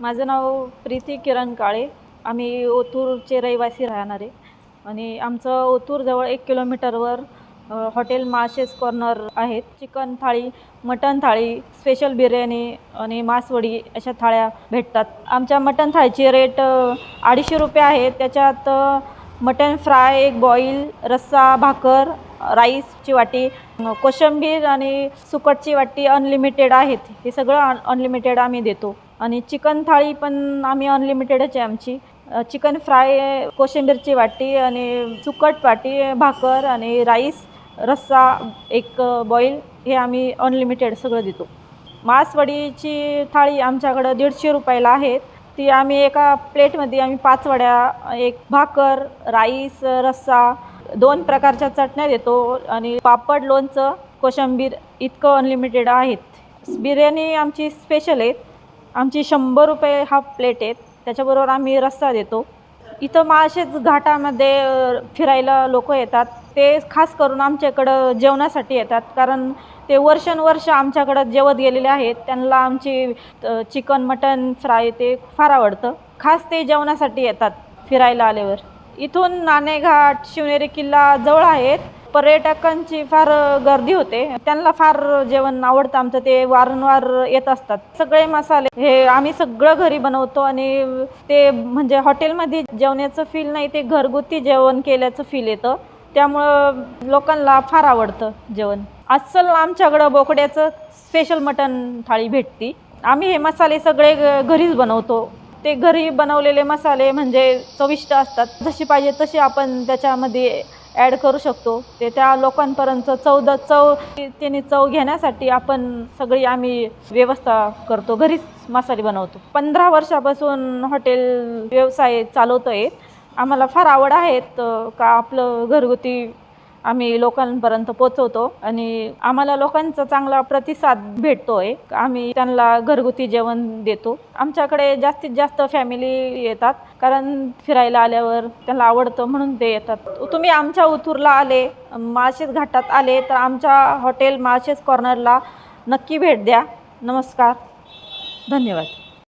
माझं नाव प्रीती किरण काळे. आम्ही ओतूरचे रहिवासी राहणारे. आणि आमचं ओतूरजवळ एक किलोमीटरवर हॉटेल माशेस कॉर्नर आहेत. चिकन थाळी मटन थाळी स्पेशल बिर्याणी आणि मासवडी अशा थाळ्या भेटतात. आमच्या मटन थाळीची रेट अडीचशे रुपये आहे त्याच्यात मटण मटन फ्राय एक बॉईल रस्सा भाकर राईसची वाटी कोशंबीर कोशिंबीर आणि सुकटची वाटी अनलिमिटेड आहेत. हे सगळं अनलिमिटेड आम्ही देतो. आणि चिकन थाळी पण आम्ही अनलिमिटेडच आहे आमची. चिकन फ्राय कोशिंबीरची वाटी आणि सुकट वाटी भाकर आणि राईस रस्सा एक बॉईल हे आम्ही अनलिमिटेड सगळं देतो. मासवडीची थाळी आमच्याकडं दीडशे रुपयाला आहे. ती आम्ही एका प्लेटमध्ये आम्ही पाच वड्या एक भाकर राईस रस्सा दोन प्रकारच्या चटण्या देतो आणि पापड लोणचं कोशिंबीर इतकं अनलिमिटेड आहेत. बिर्याणी आमची स्पेशल आहे. आमची शंभर रुपये हाफ प्लेट आहेत त्याच्याबरोबर आम्ही रस्सा देतो. इथं माळशेज घाटामध्ये फिरायला लोक येतात. ते खास करून आमच्याकडं जेवणासाठी येतात. कारण ते वर्षानुवर्ष आमच्याकडं जेवत गेलेले आहेत. त्यांना आमची चिकन मटन फ्राय ते फार आवडतं. खास ते जेवणासाठी येतात फिरायला आल्यावर. इथून नाणेघाट शिवनेरी किल्ला जवळ आहेत. पर्यटकांची फार गर्दी होते. त्यांना फार जेवण आवडतं आमचं ते वारंवार येत असतात. सगळे मसाले हे आम्ही सगळं घरी बनवतो आणि ते म्हणजे हॉटेलमध्ये जेवण्याचं फील नाही ते घरगुती जेवण केल्याचं फील येतं. त्यामुळं लोकांना फार आवडतं जेवण. अस्सल आमच्याकडं बोकड्याचं स्पेशल मटण थाळी भेटती. आम्ही हे मसाले सगळे घ- घरीच बनवतो. ते घरी बनवलेले मसाले म्हणजे चविष्ट असतात. जशी पाहिजे तशी आपण त्याच्यामध्ये ॲड करू शकतो. ते त्या लोकांपर्यंत चव चव त्यांनी चव घेण्यासाठी आपण सगळी आम्ही व्यवस्था करतो. घरीच मसाले बनवतो. पंधरा वर्षापासून हॉटेल व्यवसाय चालवतो आहे आम्हाला फार आवड आहेत का आपलं घरगुती आम्ही लोकांपर्यंत पोचवतो आणि आम्हाला लोकांचा चांगला प्रतिसाद भेटतो आम्ही त्यांना घरगुती जेवण देतो. आमच्याकडे जास्तीत जास्त फॅमिली येतात कारण फिरायला आल्यावर त्यांना आवडतं म्हणून ते येतात. तुम्ही आमच्या उतूरला आले माळशेज घाटात आले तर आमच्या हॉटेल माळशेज कॉर्नरला नक्की भेट द्या. नमस्कार. धन्यवाद.